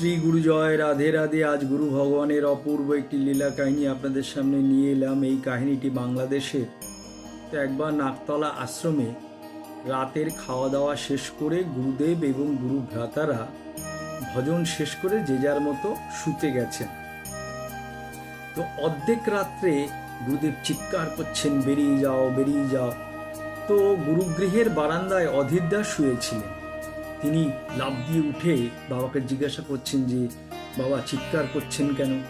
শ্রী গুরু জয়, রাধে রাধে। আজ গুরু ভগবানের অপূর্ব একটি লীলা কাহিনী আপনাদের সামনে নিয়ে এলাম। এই কাহিনীটি বাংলাদেশের তো একবার নাকতলা আশ্রমে রাতের খাওয়া দাওয়া শেষ করে গুরুদেব এবং গুরু ভ্রাতারা ভজন শেষ করে যে যার মতো শুতে গেছেন। তো অর্ধেক রাত্রে গুরুদেব চিৎকার করছেন, বেরিয়ে যাও বেরিয়ে যাও। তো গুরুগৃহের বারান্দায় অধীরদাস শুয়েছিলেন। তিনি লাফ দিয়ে উঠে বাবাকে জিজ্ঞাসা করছেন যে, বাবা, চিৎকার করছেন কেন?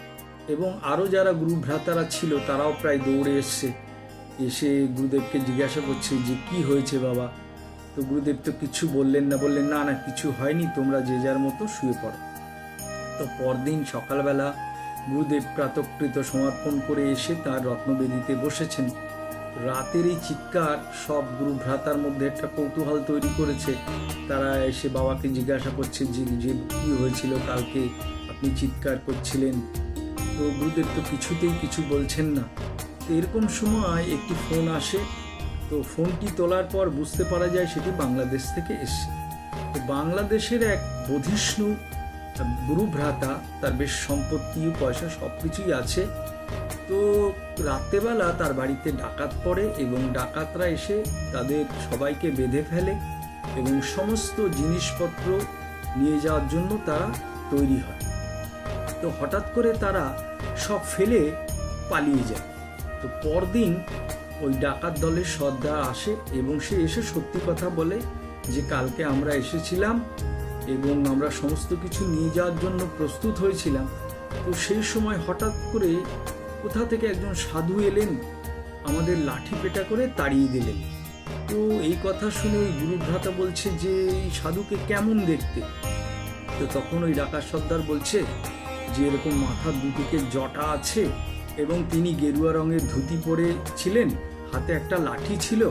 এবং আরও যারা গুরু ভ্রাতারা ছিল, তারাও প্রায় দৌড়ে এসছে। এসে গুরুদেবকে জিজ্ঞাসা করছে যে, কি হয়েছে বাবা? তো গুরুদেব তো কিছু বললেন না বললেন, না না, কিছু হয়নি, তোমরা যে যার মতো শুয়ে পড়ো। তো পরদিন সকালবেলা গুরুদেব প্রাতকৃত সমর্পণ করে এসে তার রত্নবেদিতে বসেছেন। রাতের এই চিৎকার, সব গুরু ভ্রাতার মধ্যে একটা কৌতূহল তৈরি করেছে। তারা এসে বাবাকে জিজ্ঞাসা করছে যে যে কী হয়েছিল? কালকে আপনি চিৎকার করছিলেন? তো গুরুদেব তো কিছুতেই কিছু বলছেন না। তো এরকম সময় একটি ফোন আসে। তো ফোনটি তোলার পর বুঝতে পারা যায় সেটি বাংলাদেশ থেকে এসছে। তো বাংলাদেশের এক বধিষ্ণু গুরু ভ্রাতা, তার বেশ সম্পত্তি পয়সা সব কিছুই আছে। তো রাত্রেবেলা তার বাড়িতে ডাকাত পড়ে এবং ডাকাতরা এসে তাদের সবাইকে বেঁধে ফেলে এবং সমস্ত জিনিসপত্র নিয়ে যাওয়ার জন্য তারা তৈরি হয়। তো হঠাৎ করে তারা সব ফেলে পালিয়ে যায়। তো পরদিন ওই ডাকাত দলের সর্দার আসে এবং সে এসে সত্যি কথা বলে যে কালকে আমরা এসেছিলাম এবং আমরা সমস্ত কিছু নিয়ে যাওয়ার জন্য প্রস্তুত হয়েছিলাম। তো সেই সময় হঠাৎ করে কোথা থেকে একজন সাধু এলেন, আমাদের লাঠি পেটা করে তাড়িয়ে দিলেন। তো এই কথা শুনে ওই গুরুভ্রাতা বলছে যে, এই সাধুকে কেমন দেখতে? তো তখন ওই ডাকাত সর্দার বলছে যে, এরকম মাথার দুদিকে জটা আছে এবং তিনি গেরুয়া রঙের ধুতি পরে ছিলেন, হাতে একটা লাঠি ছিল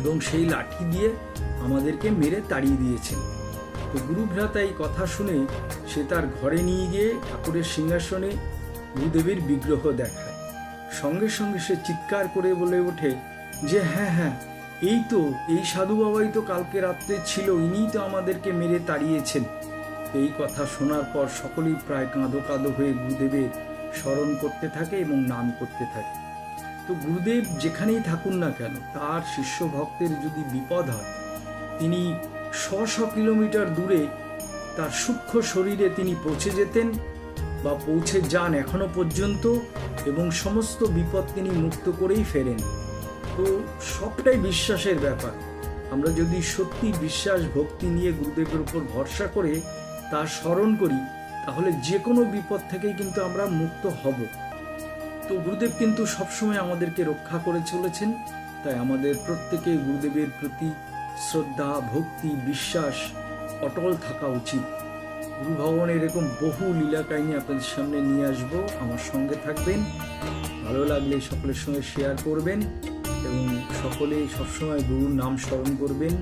এবং সেই লাঠি দিয়ে আমাদেরকে মেরে তাড়িয়ে দিয়েছেন। তো গুরুভ্রাতা এই কথা শুনে সে তার ঘরে নিয়ে গিয়ে ঠাকুরের সিংহাসনে গুরুদেবের বিগ্রহ দেখায়। সঙ্গে সঙ্গে সে চিৎকার করে বলে ওঠে যে হ্যাঁ হ্যাঁ এই তো, এই সাধু বাবাই তো কালকে রাত্রে ছিল, ইনিই তো আমাদেরকে মেরে তাড়িয়েছেন। এই কথা শোনার পর সকলেই প্রায় কাঁদো কাঁদো হয়ে গুরুদেবের স্মরণ করতে থাকে এবং নাম করতে থাকে। তো গুরুদেব যেখানেই থাকুন না কেন, তার শিষ্য ভক্তের যদি বিপদ হয়, তিনি শ শ কিলোমিটার দূরে তার সূক্ষ্ম শরীরে তিনি পৌঁছে যেতেন বা পৌঁছে যান এখনও পর্যন্ত এবং সমস্ত বিপদ তিনি মুক্ত করেই ফেরেন। তো সবটাই বিশ্বাসের ব্যাপার। আমরা যদি সত্যি বিশ্বাস, ভক্তি নিয়ে গুরুদেবের উপর ভরসা করে তা স্মরণ করি, তাহলে যে কোনো বিপদ থেকেই কিন্তু আমরা মুক্ত হব। তো গুরুদেব কিন্তু সবসময় আমাদেরকে রক্ষা করে চলেছেন। তাই আমাদের প্রত্যেকে গুরুদেবের প্রতি শ্রদ্ধা, ভক্তি, বিশ্বাস অটল থাকা উচিত। গুরু ভগবান, এরকম বহু লীলা কাহিনী আপনাদের সামনে নিয়ে আসব। আমার সঙ্গে থাকবেন। ভালো লাগলে সকলের সঙ্গে শেয়ার করবেন এবং সকলেই সবসময় গুরুর নাম স্মরণ করবেন।